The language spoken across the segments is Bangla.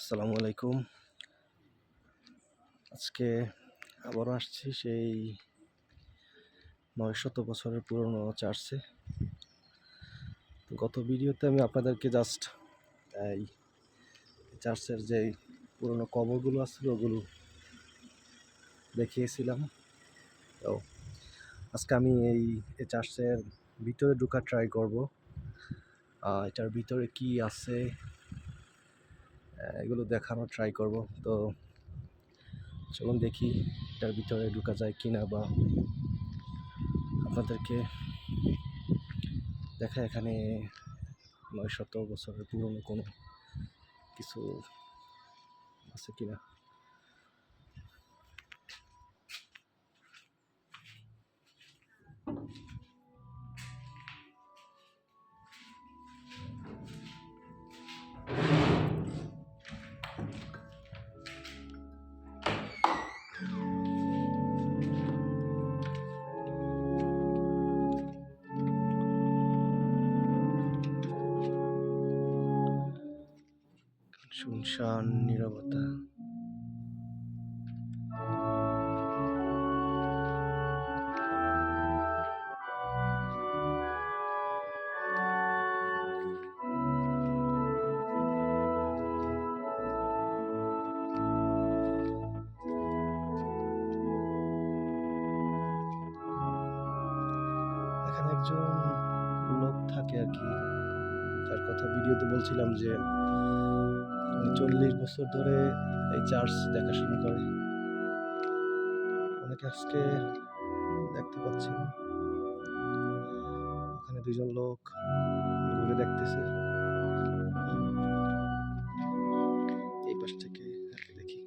আসসালামু আলাইকুম। আজকে আবারও আসছি সেই নয় শত বছরের পুরনো চার্চে। গত ভিডিওতে আমি আপনাদেরকে জাস্ট এই চার্চের যে পুরনো কবরগুলো আছে, ওগুলো দেখিয়েছিলাম। তো আজকে আমি এই চার্চের ভিতরে ঢুকা ট্রাই করব। এটার ভিতরে কি আছে এগুলো দেখানো ট্রাই করব। তো চলুন দেখি এটার ভিতরে ঢুকা যায় কিনা বা আপনাদেরকে দেখা এখানে নয় শত বছরের পুরনো কোনো কিছু আছে কিনা। শুনশান নীরবতা। একজন লোক থাকে আর কি। যার কথা ভিডিওতে বলছিলাম যে উনি চল্লিশ বছর ধরে এই চার্চ দেখাশোনা করে। অনেকে আজকে দেখতে পাচ্ছি না। ওখানে দুজন লোক ঘুরে দেখতেছে। এই পাশ থেকে দেখি।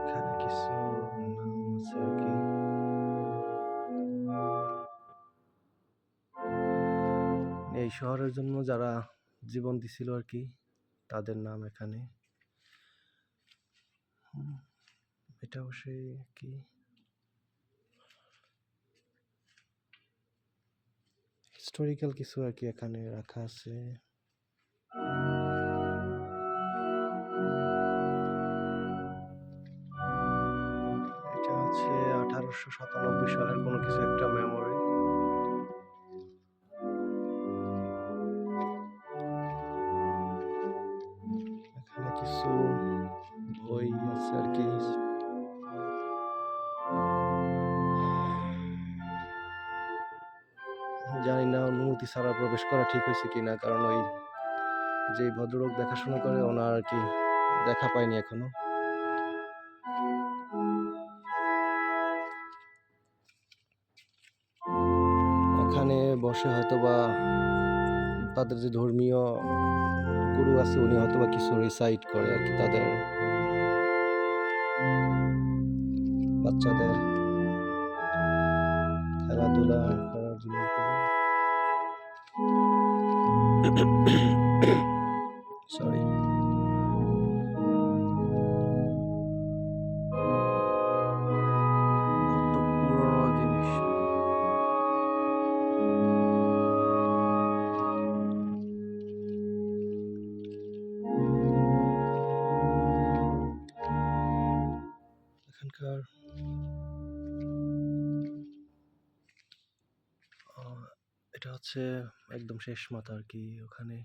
এখানে কিছু এই শহরের জন্য যারা জীবন দিছিল আর কি, তাদের নাম এখানে। এটা অবশ্যই কি? হিস্টোরিক্যাল কিছু আর কি এখানে রাখা আছে। জানি না অনুমতি ছাড়া প্রবেশ করা ঠিক হয়েছে কি না কারণ ওই যে ভদ্রলোক দেখাশোনা করে ওনার আর কি দেখা পাইনি এখনও। এখানে বসে হয়তো বা তাদের যে ধর্মীয় গুরু আছে, উনি হয়তো বা কিছু রিসাইট করে আর কি তাদের বাচ্চাদের খেলাধুলা করার জন্য সরি কত পুরনো জিনিস এখানকার হচ্ছে একদম শেষ মাথা আর কি ওখানে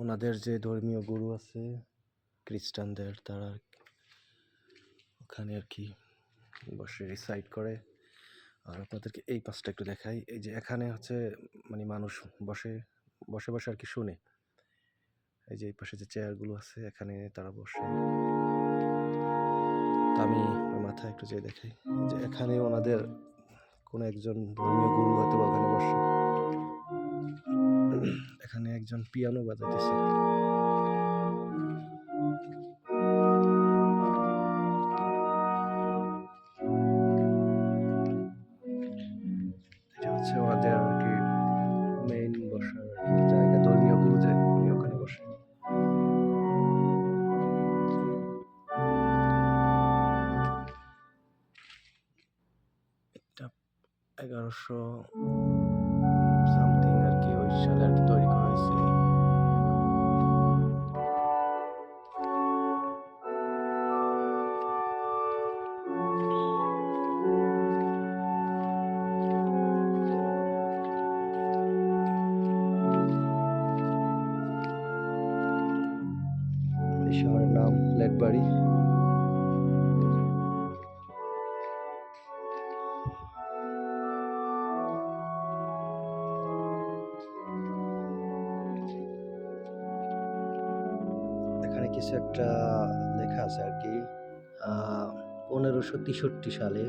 ওনাদের যে ধর্মীয় গুরু আছে, খ্রিস্টানদের, তারা ওখানে আর কি বসে রিসাইড করে। আর আপনাদেরকে এই পাশটা একটু দেখাই। এই যে এখানে হচ্ছে মানে মানুষ বসে বসে বসে আর কি শুনে। এই যে এই পাশে যে চেয়ারগুলো আছে, এখানে তারা বসে। আমি মাথায় একটু যেয়ে দেখাই। যে এখানে ওনাদের কোনো একজন ধর্মীয় গুরু হয়তো ওখানে বসে। এখানে একজন পিয়ানো বাজাইতেছে এগারোশো সামথিং আর কি ওই সালে আর কি কিছু একটা লেখা আছে আর কি পনেরোশো তেষট্টি সালে।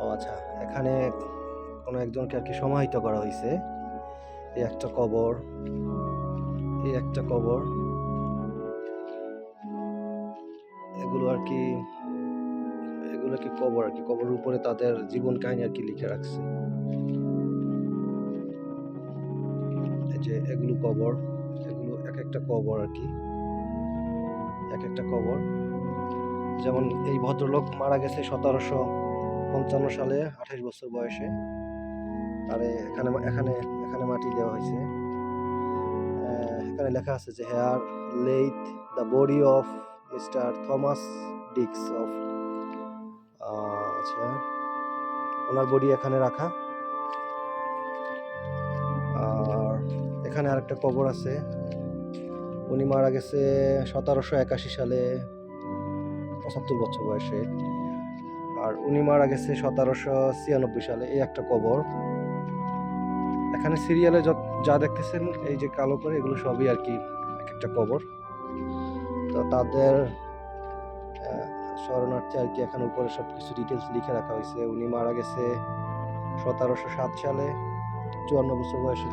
ও আচ্ছা এখানে কোনো একজনকে আর কি সমাহিত করা হয়েছে এই একটা কবর, এই একটা কবর। এগুলো আর কি এগুলো কি কবর আর কি কবরের উপরে তাদের জীবন কাহিনী আর কি লিখে রাখছে। যে, এগুলো কবর। এক একটা কবর আর কি। এক একটা কবর। যেমন এই ভদ্রলোক মারা গেছে সতেরোশো পঞ্চান্ন সালে, আঠাশ বছর বয়সে। আর, এখানে এখানে এখানে মাটি দেওয়া হয়েছে। এখানে লেখা আছে যে here lieth the body of mister Thomas Dix of আচ্ছা। ওনার বডি এখানে রাখা। আর এখানে আরেকটা কবর আছে উনি মারা গেছে সতেরোশো একাশি সালে পঁচাত্তর বছর বয়সে। আর উনি মারা গেছে সতেরোশো ছিয়ানব্বই সালে এই একটা কবর। এখানে সিরিয়ালে যা দেখতেছেন এই যে কালো করে এগুলো সবই আর কি এক একটা কবর। তো তাদের আহ, শরণার্থী আর কি এখানে উপরে সব কিছু ডিটেলস লিখে রাখা হয়েছে। উনি মারা গেছে সতেরোশো সাত সালে চুয়ান্ন বছর বয়সে।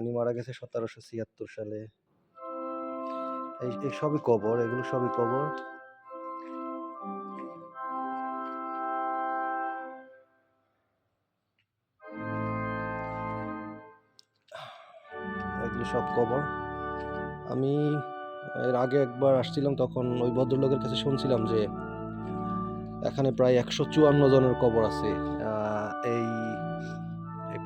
উনি মারা গেছে সতেরোশো ছিয়াত্তর সালে। এই সবই কবর, এগুলো সবই কবর। এগুলো সব কবর। আমি এর আগে একবার আসছিলাম, তখন ওই ভদ্রলোকের কাছে শুনছিলাম যে এখানে প্রায় একশো চুয়ান্ন জনের কবর আছে। এই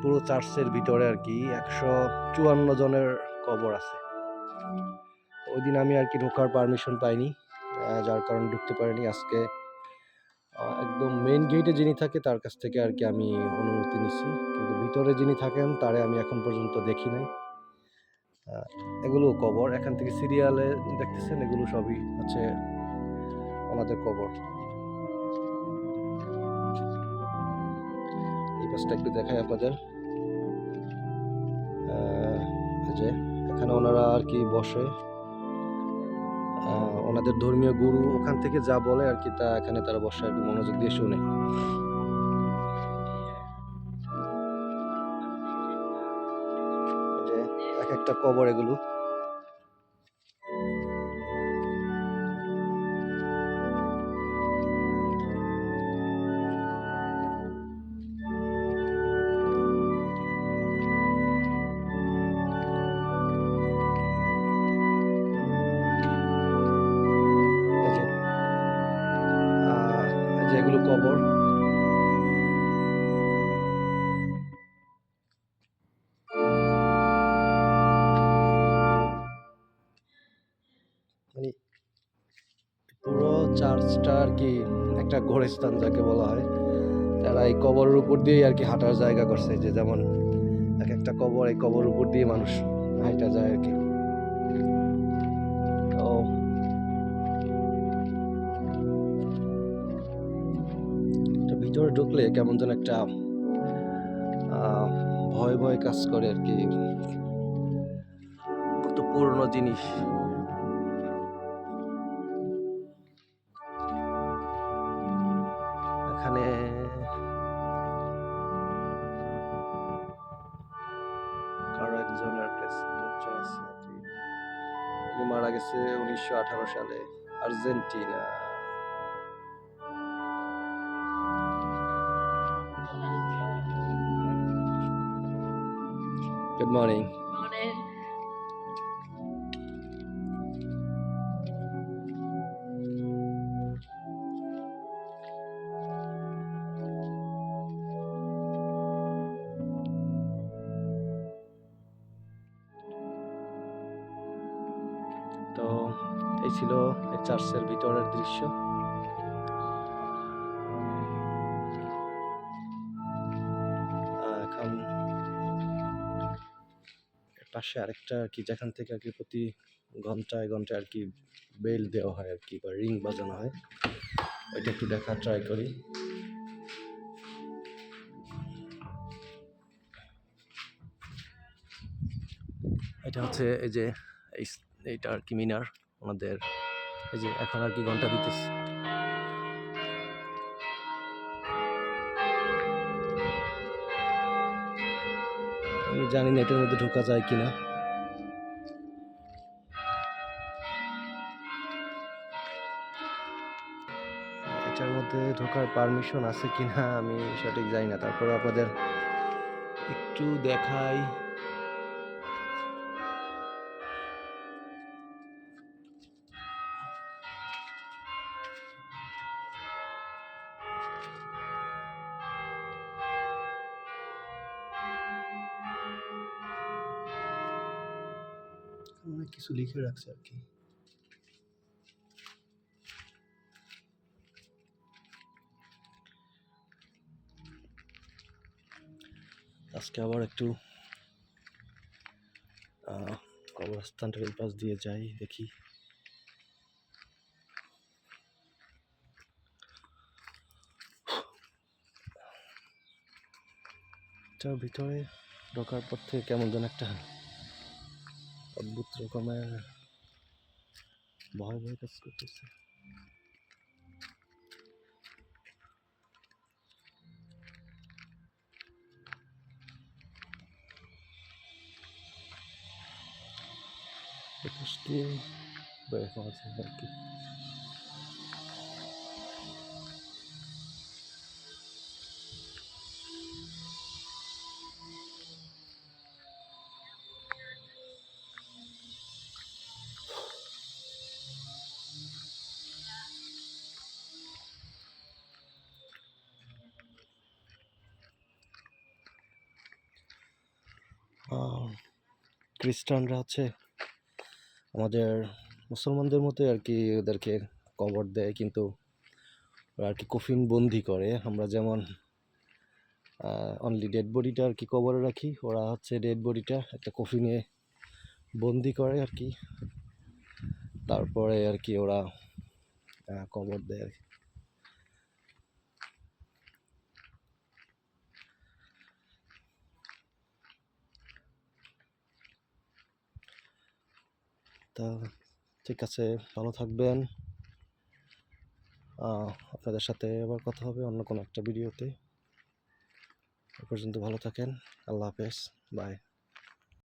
পুরো চার্চের ভিতরে আর কি একশো চুয়ান্ন জনের কবর আছে। ওই দিন আমি আর কি ঢোকার পারমিশন পাইনি যার কারণে ঢুকতে পারিনি। আজকে একদম মেইন গেটে যিনি থাকে, তার কাছ থেকে আর কি আমি অনুমতি নিছি। কিন্তু ভিতরে যিনি থাকেন, তারে আমি এখন পর্যন্ত দেখি নাই। এগুলো কবর। এখান থেকে সিরিয়ালে দেখতেছেন, এগুলো সবই হচ্ছে ওনাদের কবর। এই একটু দেখাই আপনাদের। যে, এখানে ওনারা আর কি বসে। ওনাদের ধর্মীয় গুরু ওখান থেকে যা বলে আর কি তা এখানে তারা বসে আর কি, মনোযোগ দিয়ে শুনে। এক একটা কবর এগুলো। আহ, এই যে এগুলো কবর। মানে পুরো চার্চটা আর কি একটা গোরস্থান যাকে বলা হয়। তারা এই কবরের উপর দিয়েই আর কি হাঁটার জায়গা করছে যে যেমন এক একটা কবর এই কবর উপর দিয়ে মানুষ হাঁটা যায় আর কি। ভিতরে ঢুকলে কেমন যেন একটা ভয় ভয় কাজ করে আর কি। কত পুরনো জিনিস। এখানে মারা গেছে উনিশশো আঠারো সালে, আর্জেন্টিনা। Good morning Morning. তো এই ছিল এই চার্চের ভিতরের দৃশ্য পাশে আরেকটা আর কি, যেখান থেকে আর কি প্রতি ঘন্টায় ঘন্টায় আর কি বেল দেওয়া হয় আর কি বা রিং বাজানো হয়, ওইটা একটু দেখার ট্রাই করি। এটা হচ্ছে এই যে, এই এইটা আর কি মিনার, আমাদের, এই যে এখন আর কি ঘণ্টা দিতেছে। আমি জানি না এটার মধ্যে ঢোকা যায় কি না এটার মধ্যে ঢোকার পারমিশন আছে কিনা আমি সঠিক জানি না। তারপরে আপনাদের একটু দেখাই। অনেক কিছু লিখে রাখছে আর কি। আজকে আবার একটু আহ, কবরস্থানটার এই পাশ দিয়ে যাই দেখি। ভিতরে ঢোকার পর থেকে কেমন যেন একটা অদ্ভুত রকমের ভয় ভয় কাজ করতেছে একুশ দিয়ে বের হওয়া যায় খ্রিস্টানরা হচ্ছে আমাদের মুসলমানদের মতোই আর কি ওদেরকে কবর দেয়, কিন্তু আর কি কফিন বন্দি করে আমরা যেমন অনলি ডেড বডিটা আর কি কবরে রাখি, ওরা হচ্ছে ডেড বডিটা একটা কফিনে বন্দি করে আর কি তারপরে আর কি ওরা কবর দেয় আর কি। তা ঠিক আছে, ভালো থাকবেন। আপনাদের সাথে আবার কথা হবে অন্য কোনো একটা ভিডিওতে। এ পর্যন্ত ভালো থাকেন, আল্লাহ হাফেজ বাই